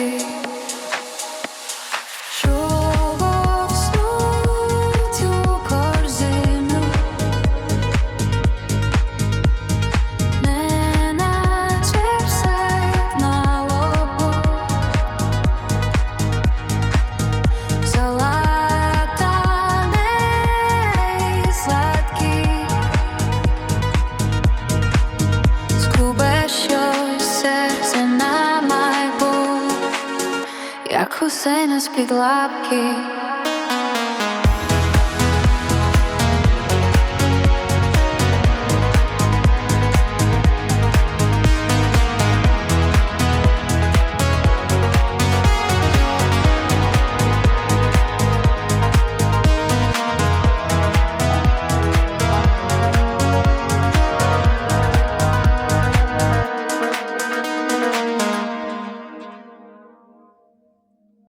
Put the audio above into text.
you. Хусейна з-під лапки.